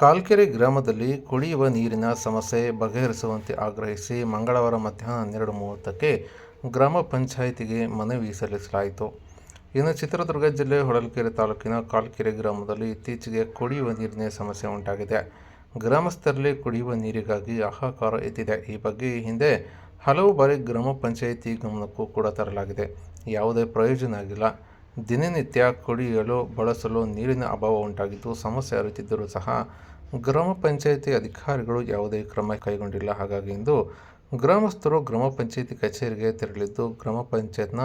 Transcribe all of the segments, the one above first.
ಕಾಲ್ಕೆರೆ ಗ್ರಾಮದಲ್ಲಿ ಕುಡಿಯುವ ನೀರಿನ ಸಮಸ್ಯೆ ಬಗೆಹರಿಸುವಂತೆ ಆಗ್ರಹಿಸಿ ಮಂಗಳವಾರ ಮಧ್ಯಾಹ್ನ ಹನ್ನೆರಡು ಮೂವತ್ತಕ್ಕೆ ಗ್ರಾಮ ಪಂಚಾಯಿತಿಗೆ ಮನವಿ ಸಲ್ಲಿಸಲಾಯಿತು. ಇನ್ನು ಚಿತ್ರದುರ್ಗ ಜಿಲ್ಲೆ ಹೊಳಲ್ಕೆರೆ ತಾಲೂಕಿನ ಕಾಲ್ಕೆರೆ ಗ್ರಾಮದಲ್ಲಿ ಇತ್ತೀಚೆಗೆ ಕುಡಿಯುವ ನೀರಿನ ಸಮಸ್ಯೆ ಉಂಟಾಗಿದೆ. ಗ್ರಾಮಸ್ಥರಲ್ಲಿ ಕುಡಿಯುವ ನೀರಿಗಾಗಿ ಹಾಹಾಕಾರ ಎದ್ದಿದೆ. ಈ ಬಗ್ಗೆ ಹಿಂದೆ ಹಲವು ಬಾರಿ ಗ್ರಾಮ ಪಂಚಾಯಿತಿ ಗಮನಕ್ಕೂ ಕೂಡ ತರಲಾಗಿದೆ. ಯಾವುದೇ ಪ್ರಯೋಜನ ಆಗಿಲ್ಲ. ದಿನನಿತ್ಯ ಕುಡಿಯಲು, ಬಳಸಲು ನೀರಿನ ಅಭಾವ ಉಂಟಾಗಿದ್ದು ಸಮಸ್ಯೆ ಅರಿತಿದ್ದರೂ ಸಹ ಗ್ರಾಮ ಪಂಚಾಯಿತಿ ಅಧಿಕಾರಿಗಳು ಯಾವುದೇ ಕ್ರಮ ಕೈಗೊಂಡಿಲ್ಲ. ಹಾಗಾಗಿ ಇಂದು ಗ್ರಾಮಸ್ಥರು ಗ್ರಾಮ ಪಂಚಾಯಿತಿ ಕಚೇರಿಗೆ ತೆರಳಿದ್ದು ಗ್ರಾಮ ಪಂಚಾಯತ್ನ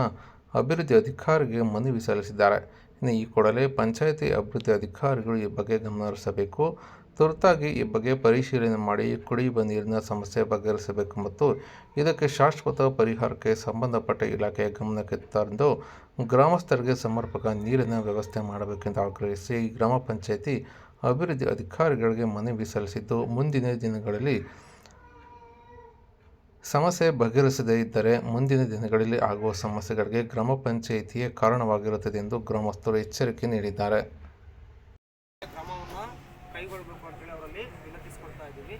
ಅಭಿವೃದ್ಧಿ ಅಧಿಕಾರಿಗೆ ಮನವಿ ಸಲ್ಲಿಸಿದ್ದಾರೆ. ಇನ್ನು ಈ ಕೂಡಲೇ ಪಂಚಾಯಿತಿ ಅಭಿವೃದ್ಧಿ ಅಧಿಕಾರಿಗಳು ಈ ಬಗ್ಗೆ ಗಮನ ಹರಿಸಬೇಕು. ತುರ್ತಾಗಿ ಈ ಬಗ್ಗೆ ಪರಿಶೀಲನೆ ಮಾಡಿ ಕುಡಿಯುವ ನೀರಿನ ಸಮಸ್ಯೆ ಬಗೆಹರಿಸಬೇಕು ಮತ್ತು ಇದಕ್ಕೆ ಶಾಶ್ವತ ಪರಿಹಾರಕ್ಕೆ ಸಂಬಂಧಪಟ್ಟ ಇಲಾಖೆಯ ಗಮನಕ್ಕೆ ತಂದು ಗ್ರಾಮಸ್ಥರಿಗೆ ಸಮರ್ಪಕ ನೀರಿನ ವ್ಯವಸ್ಥೆ ಮಾಡಬೇಕೆಂದು ಆಗ್ರಹಿಸಿ ಗ್ರಾಮ ಪಂಚಾಯಿತಿ ಅಭಿವೃದ್ಧಿ ಅಧಿಕಾರಿಗಳಿಗೆ ಮನವಿ ಸಲ್ಲಿಸಿದ್ದು, ಮುಂದಿನ ದಿನಗಳಲ್ಲಿ ಸಮಸ್ಯೆ ಬಗೆಹರಿಸದೇ ಇದ್ದರೆ ಮುಂದಿನ ದಿನಗಳಲ್ಲಿ ಆಗುವ ಸಮಸ್ಯೆಗಳಿಗೆ ಗ್ರಾಮ ಪಂಚಾಯಿತಿಯೇ ಕಾರಣವಾಗಿರುತ್ತದೆ ಎಂದು ಗ್ರಾಮಸ್ಥರು ಎಚ್ಚರಿಕೆ ನೀಡಿದ್ದಾರೆ. ಕೈಗೊಳ್ಳಬೇಕು ಅಂತೇಳಿ ಅವರಲ್ಲಿ ವಿನಂತಿಸ್ಕೊಳ್ತಾ ಇದ್ದೀವಿ.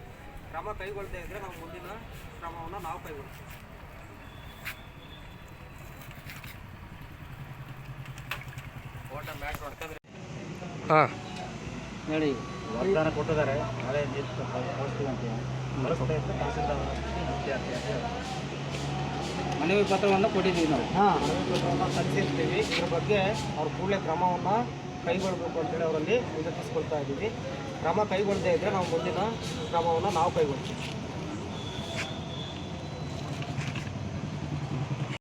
ಕ್ರಮ ಕೈಗೊಳ್ಳದೇ ಇದ್ದರೆ ನಾವು ಮುಂದಿನ ಕ್ರಮವನ್ನು ನಾವು ಕೈಗೊಳ್ತೀವಿ. ಹಾಂ. ಹೇಳಿ. ಕೊಟ್ಟಿದ್ದಾರೆ ಮನವಿ ಪತ್ರವನ್ನು ಕೊಟ್ಟಿದ್ದೀವಿ ನಾವು. ಹಾಂ ಪತ್ರವನ್ನು ಸಲ್ಲಿಸಿರ್ತೀವಿ. ಇದ್ರ ಬಗ್ಗೆ ಅವ್ರ ಕೂಡಲೇ ಕ್ರಮವನ್ನು ಕೈಗೊಳ್ಳಬೇಕು ಅಂತೇಳಿ ಅವರಲ್ಲಿ ವಿನಂತಿಸ್ಕೊಳ್ತಾ ಇದ್ದೀವಿ. ಕ್ರಮ ಕೈಗೊಳ್ಳದೇ ಇದ್ದರೆ ನಾವು ಮುಂದಿನ ಕ್ರಮವನ್ನು ನಾವು ಕೈಗೊಳ್ತೀವಿ.